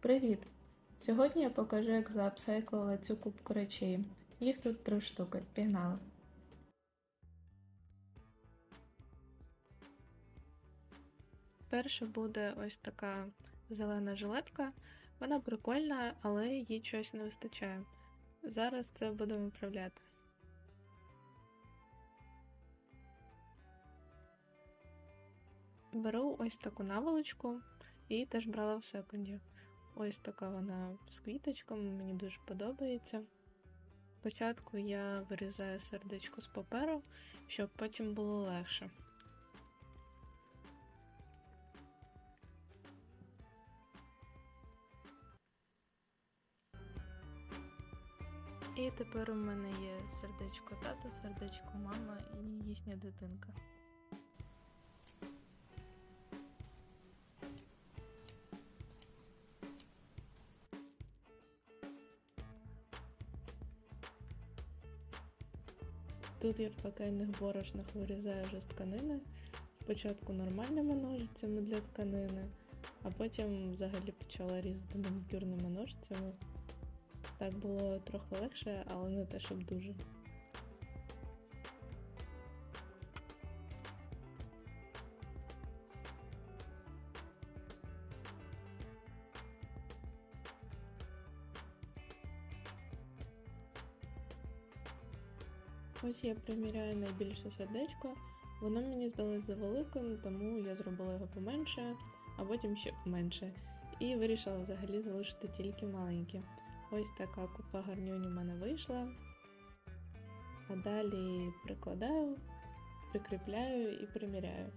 Привіт! Сьогодні я покажу, як заапсайклила цю кубку речей. Їх тут три штуки. Пігнали. Перша буде ось така зелена жилетка. Вона прикольна, але їй чогось не вистачає. Зараз це будемо виправляти. Беру ось таку наволочку і теж брала в секунді. Ось така вона з квіточками, мені дуже подобається. Спочатку я вирізаю сердечко з паперу, щоб потім було легше. І тепер у мене є сердечко тата, сердечко мама і їхня дитинка. Тут я в пекельних борошнах вирізаю вже з тканини. Спочатку нормальними ножицями для тканини, а потім взагалі почала різати манікюрними ножицями. Так було трохи легше, але не те, щоб дуже. Ось я приміряю найбільше сердечко. Воно мені здалось завеликим, тому я зробила його поменше, а потім ще поменше. І вирішила взагалі залишити тільки маленькі. Ось така купа гарнюнь у мене вийшла. А далі прикладаю, прикріпляю і приміряю.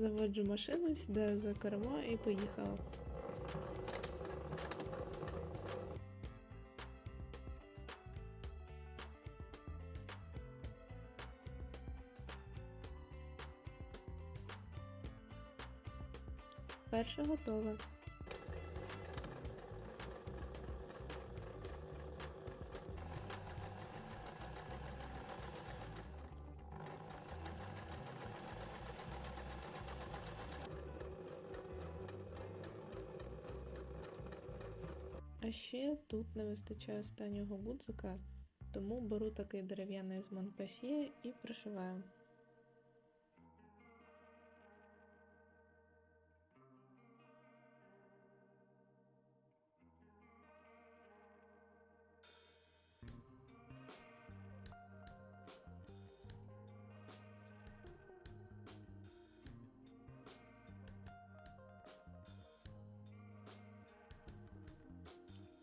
Заводжу машину, сідаю за кермо і поїхала. Перше готове. А ще тут не вистачає останнього гудзика, тому беру такий дерев'яний з Монпасьє і пришиваю.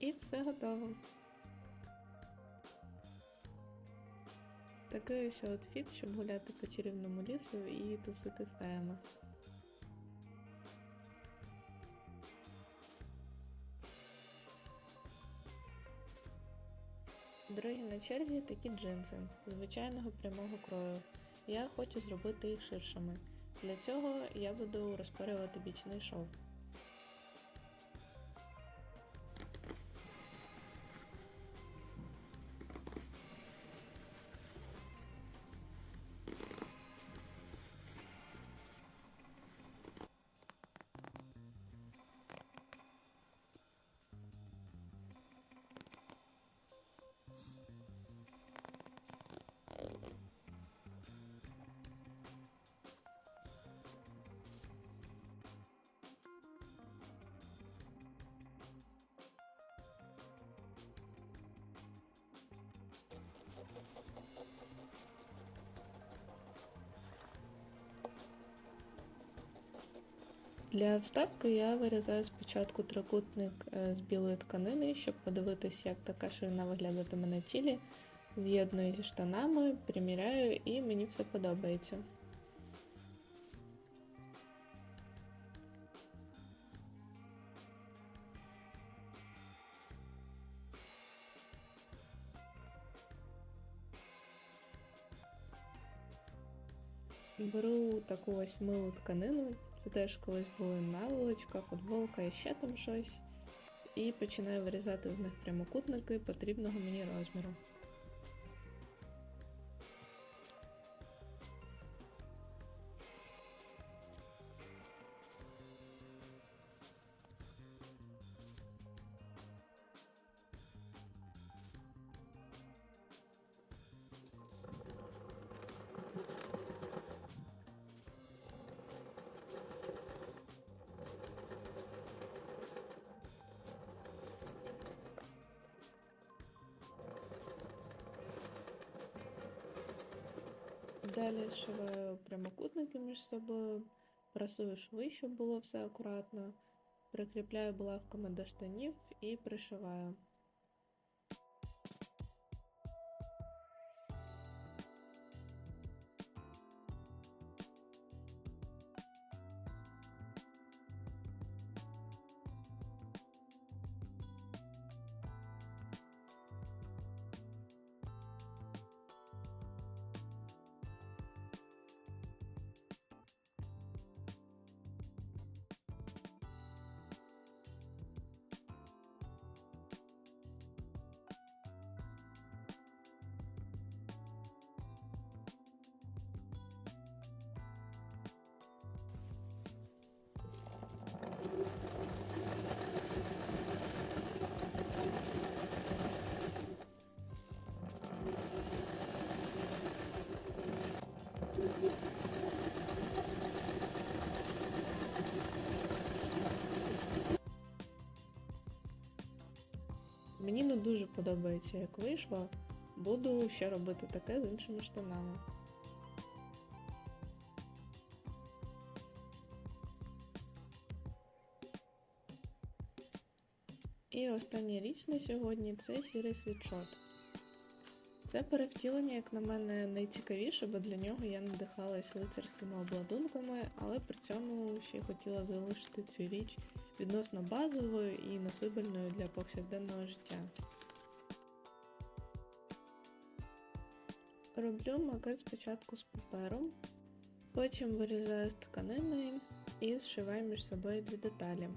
І все готово. Такий ось аутфіт, щоб гуляти по чарівному лісу і тусити з феями. Другі на черзі такі джинси звичайного прямого крою. Я хочу зробити їх ширшими. Для цього я буду розпарювати бічний шов. Для вставки я вирізаю спочатку трикутник е, з білої тканини, щоб подивитись, як така ширина виглядатиме на тілі. З'єдную зі штанами, приміряю і мені все подобається. Беру таку ось милу тканину, це теж колись були наволочка, футболка і ще там щось. І починаю вирізати в них прямокутники потрібного мені розміру. Далі зшиваю прямокутники між собою, прасую шви, щоб було все акуратно, прикріпляю булавками до штанів і пришиваю. Мені не дуже подобається, як вийшло. Буду ще робити таке з іншими штанами. І остання річ на сьогодні це сірий світшот. Це перевтілення, як на мене, найцікавіше, бо для нього я надихалась лицарськими обладунками, але при цьому ще хотіла залишити цю річ відносно базовою і носибельною для повсякденного життя. Роблю макет спочатку з паперу, потім вирізаю з тканини і зшиваю між собою дві деталі.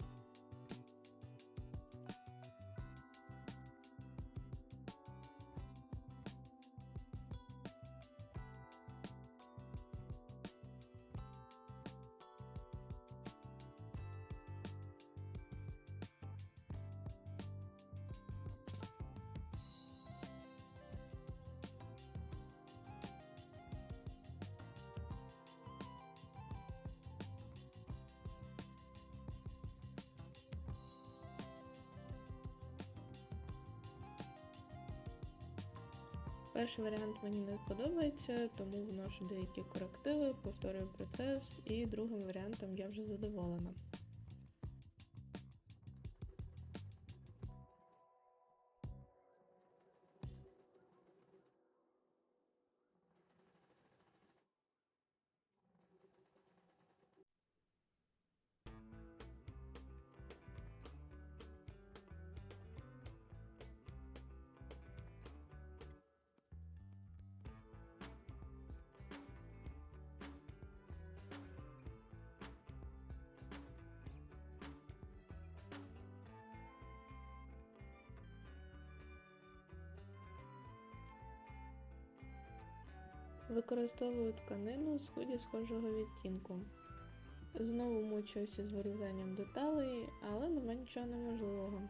Перший варіант мені не подобається, тому вношу деякі корективи, повторюю процес, і другим варіантом я вже задоволена. Використовую тканину з худі схожого відтінку. Знову мучуюся з вирізанням деталей, але нема нічого неможливого.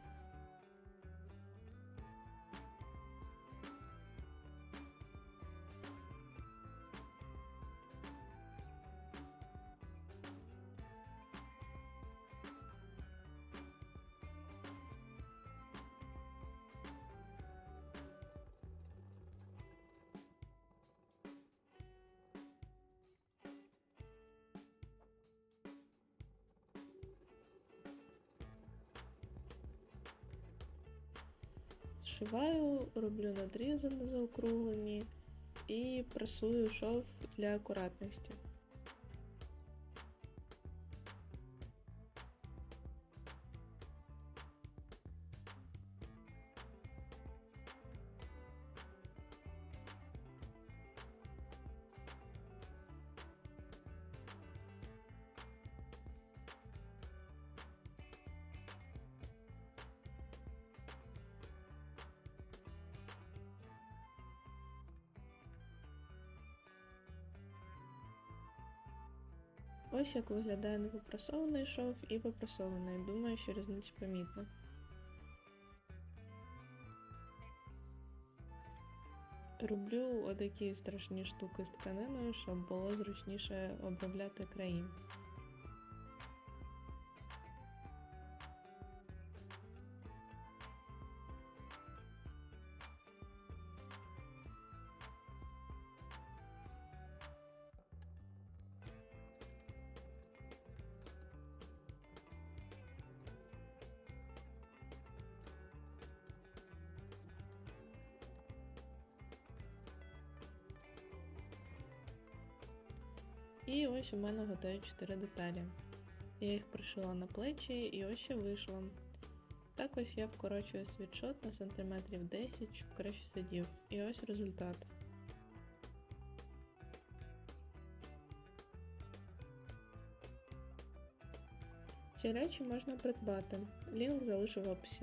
Зшиваю, роблю надрізи на заокруглені і пресую шов для акуратності. Ось як виглядає непопросований шов і попросований. Думаю, що різниця помітна. Роблю отакі страшні штуки з тканиною, щоб було зручніше обробляти краї. І ось у мене готові 4 деталі. Я їх пришила на плечі і ось що вийшло. Так ось я вкорочую світшот на сантиметрів 10, щоб краще сидів. І ось результат. Ці речі можна придбати. Лінк залишу в описі.